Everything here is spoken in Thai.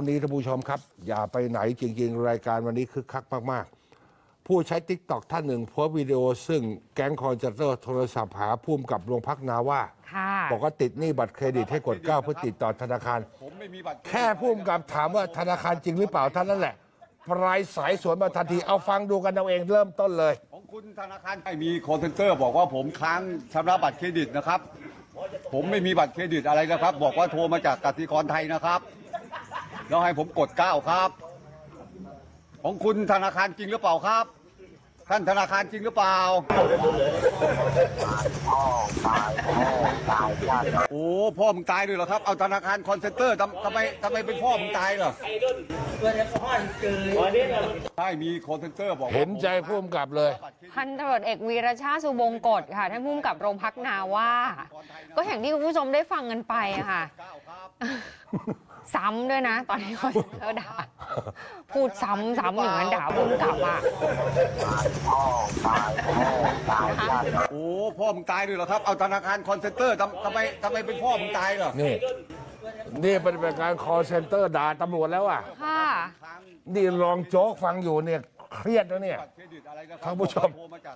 วันนี้ท่านผู้ชมครับ อย่าไปไหนจริง ๆ รายการวันนี้คึกคักมาก ๆ ผู้ใช้ติ๊กต็อกท่านหนึ่งโพสต์วิดีโอซึ่งแก๊งคอนเซนเตอร์โทรศัพท์หาพุ่มกับโรงพักนาว่า ค่ะ บอกว่าติดหนี้บัตรเครดิตให้กดเก้าเพื่อติดต่อธนาคาร ผมไม่มีบัตรแค่พุ่มกับถามว่าธนาคารจริงหรือเปล่าเท่านั้นแหละปลายสายสวนมาทันทีเอาฟังดูกันเอาเองเริ่มต้นเลย ของคุณธนาคารไม่มีคอนเซนเตอร์บอกว่าผมค้างชำระบัตรเครดิตนะครับ ผมไม่มีบัตรเครดิตอะไรนะครับ บอกว่าโทรมาจากกสิกรไทยนะครับ แล้วให้ผมกดเก้าครับ ของคุณธนาคารจริงหรือเปล่าครับ ท่านธนาคารจริงหรือเปล่า โอ้พ่อมึงตายด้วยเหรอครับ เอาธนาคารคอนเซนเตอร์ทำทำไมทำไมเป็นพ่อมึงตายเหรอใช่มีคอนเซนเตอร์บอกว่าเห็นใจพุ่มกับเลย พันตำรวจเอกวีรชาติสุบงกฎค่ะท่านผู้กำกับโรงพักนาว่า ก็อย่างที่คุณผู้ชมได้ฟังกันไปอะค่ะ ซ้ำด้วยนะ ตอนที่เขาเธอด่า พูดซ้ำซ้ำอย่างนั้นด่าผู้กำกับอะโอ้พ่อมึงตายด้วยเหรอครับ เอาธนาคารคอนเซนเตอร์ทำทำไมทำไมเป็นพ่อมึงตายเหรอนี่ นี่เป็นการคอเซ็นเตอร์ด่าตำรวจแล้วอะ ค่ะนี่รองโจ๊กฟังอยู่เนี่ยเครียดนะเนี่ยบัตรเครดิตอะไรนะครับท่านผู้ชมโทรมาจาก